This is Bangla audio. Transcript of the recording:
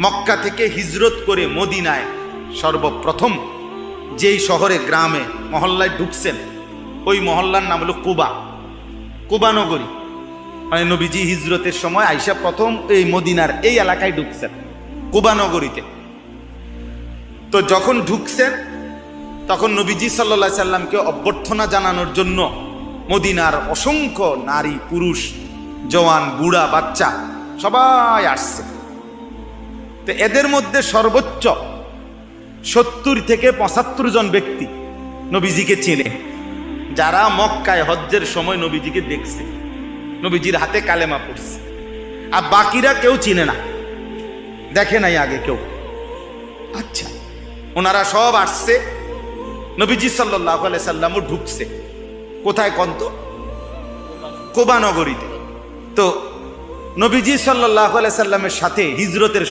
মক্কা থেকে হিজরত করে মদিনায় সর্বপ্রথম যেই শহরে, গ্রামে মহল্লায় ঢুকছেন, ওই মহল্লার নাম হলো কুবা। কুবা নগরী। মানে নবীজি হিজরতের সময় আইসা প্রথম এই মদিনার এই এলাকায় ঢুকছেন, কুবা নগরীতে। তো যখন ঢুকছেন, তখন নবীজি সাল্লা সাল্লামকে অভ্যর্থনা জানানোর জন্য মদিনার অসংখ্য নারী, পুরুষ, জওয়ান, বুড়া, বাচ্চা সবাই আসছে। তো এদের মধ্যে সর্বোচ্চ সত্তর থেকে পঁচাত্তর জন ব্যক্তি নবীজিকে চেনে। যারা মক্কায় হজ্জের সময় নবীজিকে দেখছে, নবীজির হাতে কালেমা পড়ছে। আর বাকিরা কেউ চিনে না। দেখে নাই আগে কেউ। আচ্ছা ওনারা সব আসছে, নবীজি সাল্লাহ সাল্লামও ঢুকছে। কোথায় কন্ত? কোবা নগরীতে। তো নবীজি সাল্লাহ সাল্লামের সাথে হিজরতের